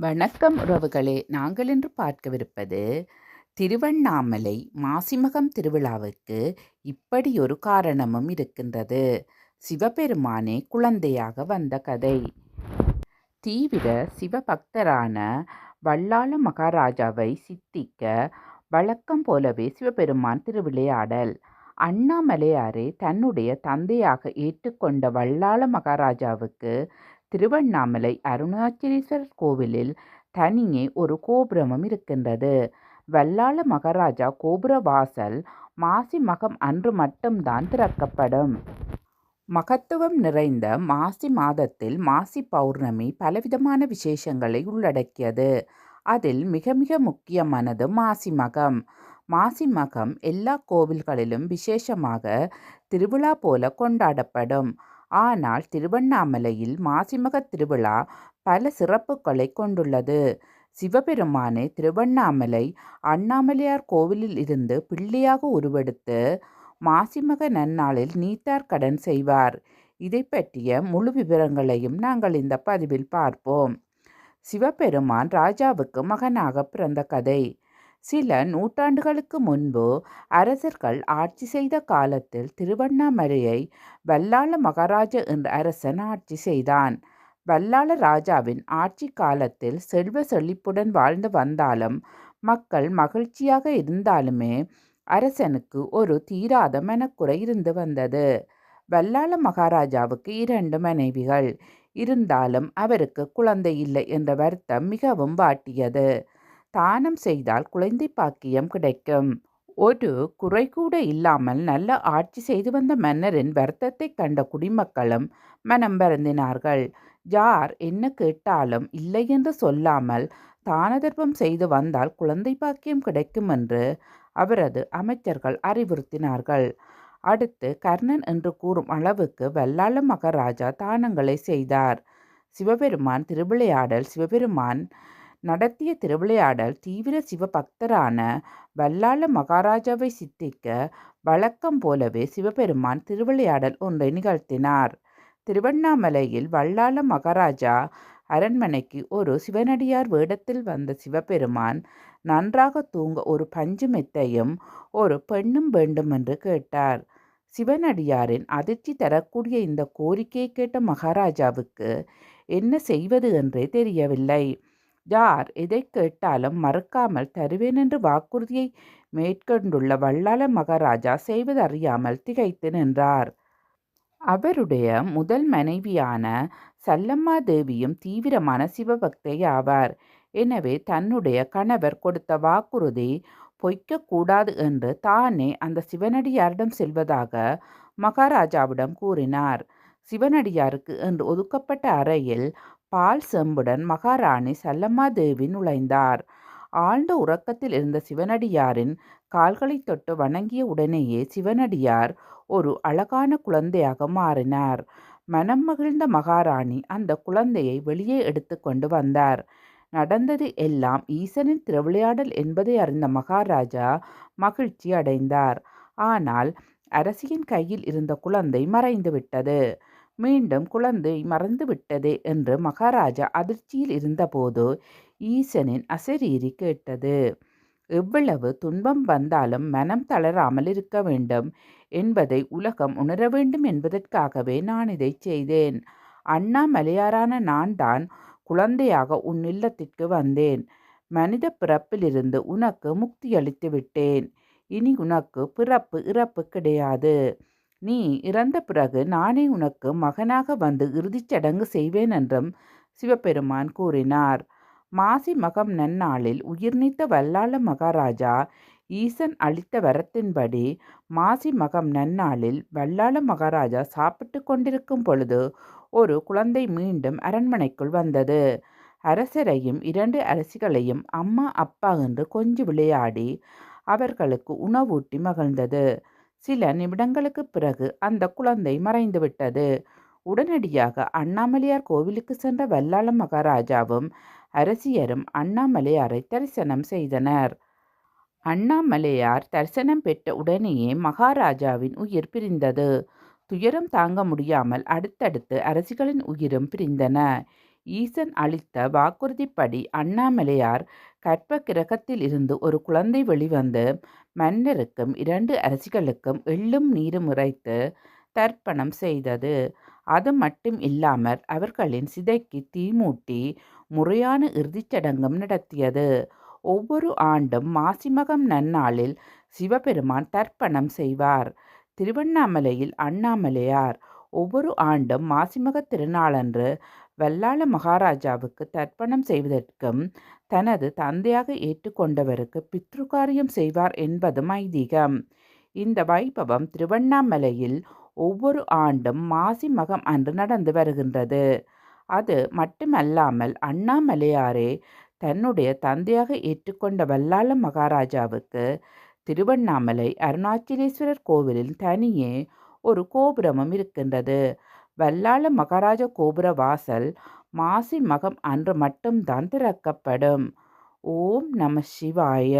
வணக்கம் உறவுகளே. நாங்கள் இன்று பார்க்கவிருப்பது திருவண்ணாமலை மாசிமகம் திருவிழாவுக்கு இப்படி ஒரு காரணமும் இருக்கின்றது. சிவபெருமானே குழந்தையாக வந்த கதை. தீவிர சிவபக்தரான வல்லாள மகாராஜாவை சித்திக்க வழக்கம் போலவே சிவபெருமான் திருவிளையாடல். அண்ணாமலையாரே தன்னுடைய தந்தையாக ஏற்றுக்கொண்ட வல்லாள மகாராஜாவுக்கு திருவண்ணாமலை அருணாச்சலேஸ்வரர் கோவிலில் தனியே ஒரு கோபுரமும் இருக்கின்றது. வல்லாள மகாராஜா கோபுர வாசல் மாசி மகம் அன்று மட்டும்தான் திறக்கப்படும். மகத்துவம் நிறைந்த மாசி மாதத்தில் மாசி பௌர்ணமி பலவிதமான விசேஷங்களை உள்ளடக்கியது. அதில் மிக மிக முக்கியமானது மாசி மகம். மாசி மகம் எல்லா கோவில்களிலும் விசேஷமாக திருவிழா போல கொண்டாடப்படும். ஆனால் திருவண்ணாமலையில் மாசிமக திருவிழா பல சிறப்புகளை கொண்டுள்ளது. சிவபெருமானை திருவண்ணாமலை அண்ணாமலையார் கோவிலில் இருந்து பிள்ளையாக உருவெடுத்து மாசிமக நன்னாளில் நீத்தார் கடன் செய்வார். இதை பற்றிய முழு விவரங்களையும் நாங்கள் இந்த பதிவில் பார்ப்போம். சிவபெருமான் ராஜாவுக்கு மகனாக பிறந்த கதை. சில நூற்றாண்டுகளுக்கு முன்பு அரசர்கள் ஆட்சி செய்த காலத்தில் திருவண்ணாமலையை வல்லாள மகாராஜா என்ற அரசன் ஆட்சி செய்தான். வல்லாள ராஜாவின் ஆட்சி காலத்தில் செல்வ செழிப்புடன் வாழ்ந்து வந்தாலும் மக்கள் மகிழ்ச்சியாக இருந்தாலுமே அரசனுக்கு ஒரு தீராத மனக்குறை இருந்து வந்தது. வல்லாள மகாராஜாவுக்கு இரண்டு மனைவிகள். இருந்தாலும் அவருக்கு குழந்தை இல்லை என்ற வருத்தம் மிகவும் வாட்டியது. தானம் செய்தால் குழந்தை பாக்கியம் கிடைக்கும். ஒரு குறை கூட இல்லாமல் நல்ல ஆட்சி செய்து வந்த மன்னரின் வருத்தத்தை கண்ட குடிமக்களும் மனம் வருந்தினார்கள். யார் என்ன கேட்டாலும் இல்லை என்று சொல்லாமல் தானதர்ப்பம் செய்து வந்தால் குழந்தை பாக்கியம் கிடைக்கும் என்று அவரது அமைச்சர்கள் அறிவுறுத்தினார்கள். அடுத்து கர்ணன் என்று கூறும் அளவுக்கு வல்லாள மகாராஜா தானங்களை செய்தார். சிவபெருமான் திருவிளையாடல் சிவபெருமான் நடத்திய திருவிளையாடல் தீவிர சிவபக்தரான வல்லாள மகாராஜாவை சித்திக்க வழக்கம் போலவே சிவபெருமான் திருவிளையாடல் ஒன்றை நிகழ்த்தினார். திருவண்ணாமலையில் வல்லாள மகாராஜா அரண்மனைக்கு ஒரு சிவனடியார் வேடத்தில் வந்த சிவபெருமான் நன்றாக தூங்க ஒரு பஞ்சு மெத்தையும் ஒரு பெண்ணும் வேண்டும் என்று கேட்டார். சிவனடியாரின் அதிர்ச்சி தரக்கூடிய இந்த கோரிக்கையை கேட்ட மகாராஜாவுக்கு என்ன செய்வது என்றே தெரியவில்லை. யார் எதை கேட்டாலும் மறுக்காமல் தருவேன் என்று வாக்குறுதியை மேற்கொண்டுள்ள வல்லாள மகாராஜா செய்வதறியாமல் திகைத்து நின்றார். அவருடைய முதல் மனைவியான சல்லம்மா தேவியும் தீவிரமான சிவபக்தை ஆவார். எனவே தன்னுடைய கணவர் கொடுத்த வாக்குறுதி பொய்க்கக்கூடாது என்று தானே அந்த சிவனடியாரிடம் செல்வதாக மகாராஜாவிடம் கூறினார். சிவனடியாருக்கு என்று ஒதுக்கப்பட்ட அறையில் பால் செம்புடன் மகாராணி சல்லம்மாதேவி நுழைந்தார். ஆழ்ந்த உறக்கத்தில் இருந்த சிவனடியாரின் கால்களை தொட்டு வணங்கிய உடனேயே சிவனடியார் ஒரு அழகான குழந்தையாக மாறினார். மனம் மகிழ்ந்த மகாராணி அந்த குழந்தையை வெளியே எடுத்து கொண்டு வந்தார். நடந்தது எல்லாம் ஈசனின் திருவிளையாடல் என்பதை அறிந்த மகாராஜா மகிழ்ச்சி அடைந்தார். ஆனால் அரசியின் கையில் இருந்த குழந்தை மறைந்துவிட்டது. மீண்டும் குழந்தை மறந்துவிட்டதே என்று மகாராஜா அதிர்ச்சியில் இருந்தபோது ஈசனின் அசரீரி கேட்டது. எவ்வளவு துன்பம் வந்தாலும் மனம் தளராமல் இருக்க வேண்டும். என்பதை உலகம் உணர வேண்டும் என்பதற்காகவே நான் இதை செய்தேன். அண்ணாமலையாரான நான் தான் குழந்தையாக உன் இல்லத்திற்கு வந்தேன். மனித பிறப்பிலிருந்து உனக்கு முக்தி அளித்து விட்டேன். இனி உனக்கு பிறப்பு இறப்பு கிடையாது. நீ இறந்த பிறகு நானே உனக்கு மகனாக வந்து இறுதிச் சடங்கு செய்வேன் என்றும் சிவபெருமான் கூறினார். மாசி மகம் நன்னாளில் உயிர்நீத்த வல்லாள மகாராஜா ஈசன் அளித்த வரத்தின்படி மாசி மகம் நன்னாளில் வல்லாள மகாராஜா சாப்பிட்டு கொண்டிருக்கும் பொழுது ஒரு குழந்தை மீண்டும் அரண்மனைக்குள் வந்தது. அரசரையும் இரண்டு அரசிகளையும் அம்மா அப்பா என்று கொஞ்சி விளையாடி அவர்களுக்கு உணவூட்டி மகிழ்ந்தது. சில நிமிடங்களுக்கு பிறகு அந்த குழந்தை மறைந்துவிட்டது. உடனடியாக அண்ணாமலையார் கோவிலுக்கு சென்ற வல்லாள மகாராஜாவும் அரசியரும் அண்ணாமலையாரை தரிசனம் செய்தனர். அண்ணாமலையார் தரிசனம் பெற்ற உடனேயே மகாராஜாவின் உயிர் பிரிந்தது. துயரம் தாங்க முடியாமல் அடுத்தடுத்து அரசிகளின் உயிரும் பிரிந்தன. ஈசன் அளித்த வாக்குறுதிப்படி அண்ணாமலையார் கற்ப கிரகத்தில் இருந்து ஒரு குழந்தை வெளிவந்து மன்னருக்கும் இரண்டு அரசிகளுக்கும் எள்ளும் நீரும் உரைத்து தர்ப்பணம் செய்தது. அது மட்டும் இல்லாமல் அவர்களின் சிதைக்கு தீமூட்டி முறையான இறுதிச் சடங்கும் நடத்தியது. ஒவ்வொரு ஆண்டும் மாசிமகம் நன்னாளில் சிவபெருமான் தர்ப்பணம் செய்வார். திருவண்ணாமலையில் அண்ணாமலையார் ஒவ்வொரு ஆண்டும் மாசிமக திருநாளன்று வல்லாள மகாராஜாவுக்கு தர்ப்பணம் செய்வதற்கும் தனது தந்தையாக ஏற்றுக்கொண்டவருக்கு பித்ருகாரியம் செய்வார் என்பதும் ஐதீகம். இந்த வைபவம் திருவண்ணாமலையில் ஒவ்வொரு ஆண்டும் மாசி மகம் அன்று நடந்து வருகின்றது. அது மட்டுமல்லாமல் அண்ணாமலையாரே தன்னுடைய தந்தையாக ஏற்றுக்கொண்ட வல்லாள மகாராஜாவுக்கு திருவண்ணாமலை அருணாச்சலேஸ்வரர் கோவிலில் தனியே ஒரு கோபுரமும் இருக்கின்றது. வல்லாள மகாராஜ கோபுர வாசல் மாசி மகம் அன்று மட்டும்தான் திறக்கப்படும். ஓம் நம சிவாய.